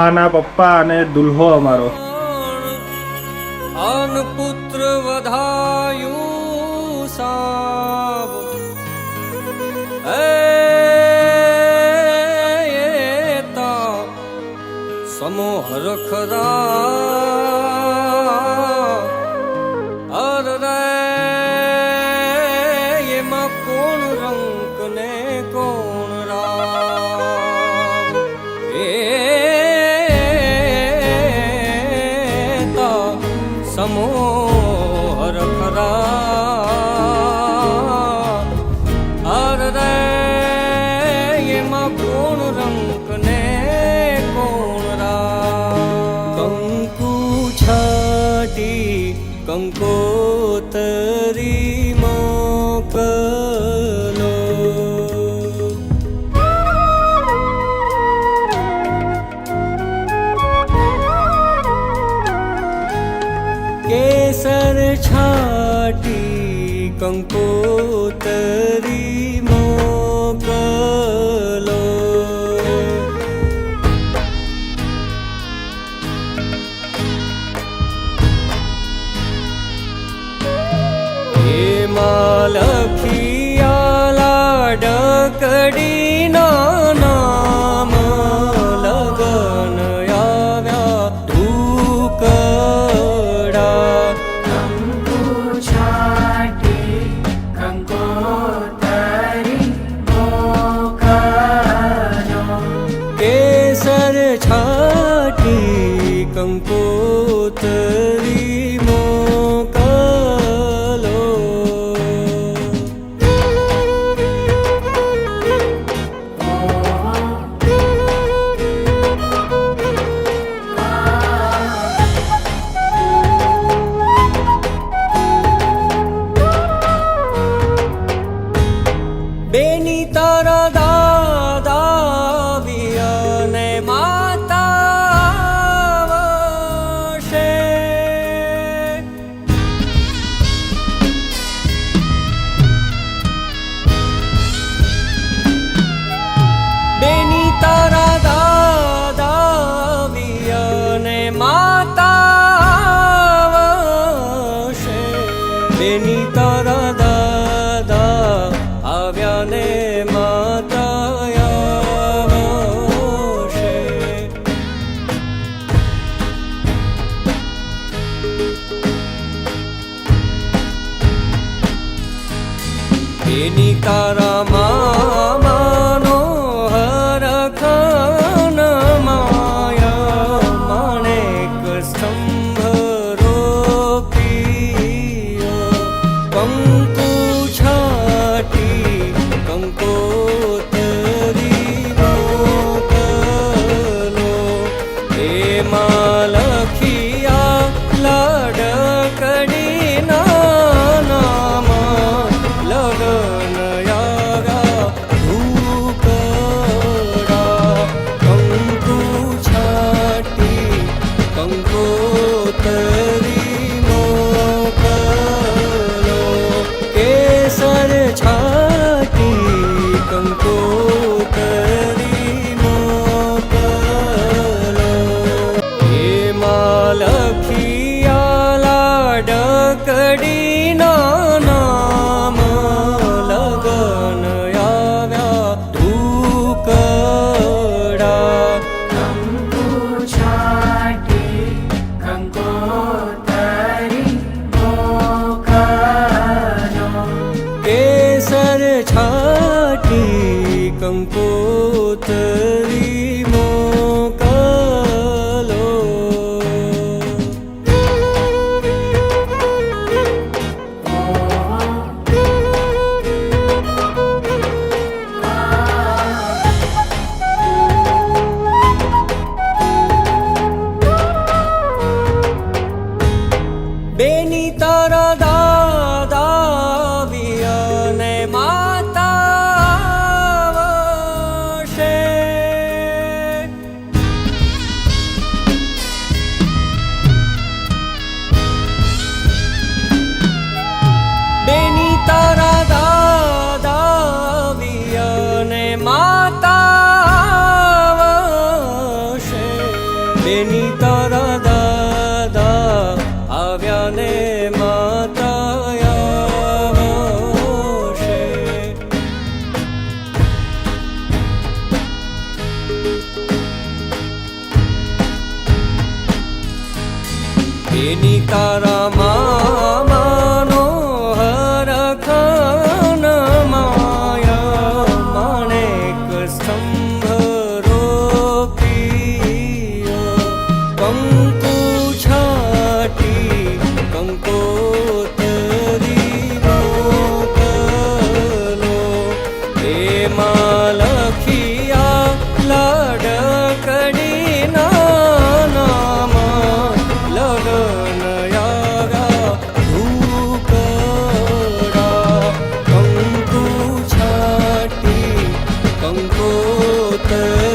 આના પપ્પા અને દુલ્હો અમારો. અન પુત્ર વધાયું સાબ એ તા સમોહ રખરા છાટી કંકોતરી મોકલો કેસર છાટી કંકોતરી ડકડીના નામ લગન આવ્યા ઢુકડા. છાટી કંકોતરી મોકલો. કેસર છાટી કંકોતરી બેની તારા বেনি তারা মা 不 cara. કંકુ છાટી કંકોતરી